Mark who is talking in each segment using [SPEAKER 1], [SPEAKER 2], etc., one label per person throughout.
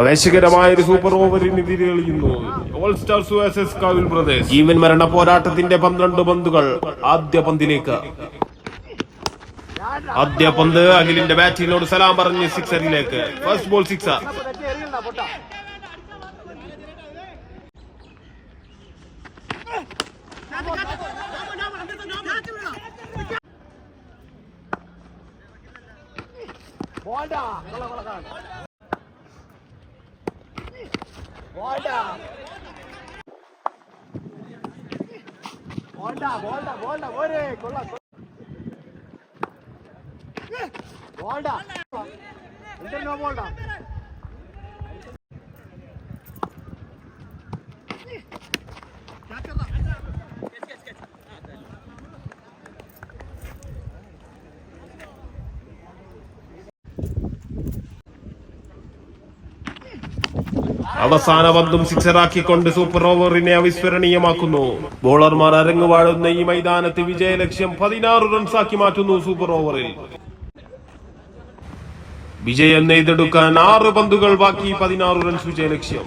[SPEAKER 1] ആവേശകരമായ ഒരു സൂപ്പർ ഓവറിന് തിരികളിയുന്നു all stars versus Kavil brothers ജീവൻ മരണ പോരാട്ടത്തിന്റെ പന്ത്രണ്ട് പന്തുകൾ ആദ്യ പന്തിലേക്ക്. ആദ്യ പന്ത് അഖിലിന്റെ ബാറ്റിനോട് സലാം പറഞ്ഞ് സിക്സറിലേക്ക്. ഫസ്റ്റ് ബോൾ സിക്സർ போல்டா போல்டா போல்டா போல்டா ஓரே கொல்லா போல்டா இன்டர் நோ போல்டா അവസാന പന്തും സിക്സറാക്കിക്കൊണ്ട് സൂപ്പർ ഓവറിനെ അവിസ്മരണീയമാക്കുന്നു. ബോളർമാർ അരങ്ങുവാഴുന്ന ഈ മൈതാനത്ത് വിജയലക്ഷ്യം പതിനാറ് റൺസാക്കി മാറ്റുന്നു സൂപ്പർ ഓവറിൽ. വിജയം നെയ്തെടുക്കാൻ ആറ് പന്തുകൾ ബാക്കി പതിനാറ് റൺസ് വിജയലക്ഷ്യം.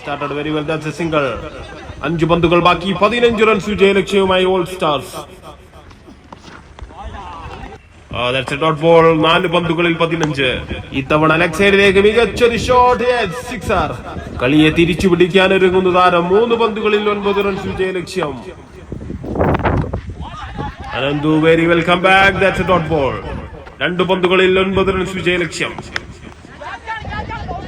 [SPEAKER 1] സ്റ്റാർട്ടഡ് വെരി വെൽ സിംഗിൾ അഞ്ച് പന്തുകൾ ബാക്കി പതിനഞ്ച് റൺസ് വിജയലക്ഷ്യവുമായി ഓൾ സ്റ്റാർസ് ഡോട്ട് ബോൾ നാല് പന്തുകളിൽ പതിനഞ്ച്. ഇത്തവണ അലക്സൈഡിലേക്ക് മികച്ചൊരു ഷോട്ട് സിക്സർ കളിയെ തിരിച്ചു പിടിക്കാൻ ഒരുങ്ങുന്ന താരം മൂന്ന് പന്തുകളിൽ ഒൻപത് റൺസ് വിജയ ലക്ഷ്യം. Ananthu very welcome back that's dot ball രണ്ട് പന്തുകളിൽ ഒൻപത് റൺസ് വിജയലക്ഷ്യം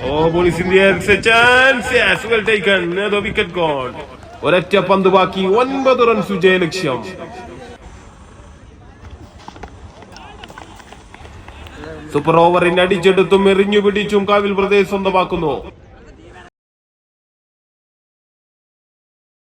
[SPEAKER 1] ഓ police India chance well taken wicket goal ഒരൊറ്റ പന്ത് ബാക്കി ഒൻപത് റൺസ് വിജയലക്ഷ്യം സൂപ്പർ ഓവറിന് അടിച്ചെടുത്തും എറിഞ്ഞു പിടിച്ചും കാവിൽ പ്രദേശം സ്വന്തമാക്കുന്നു.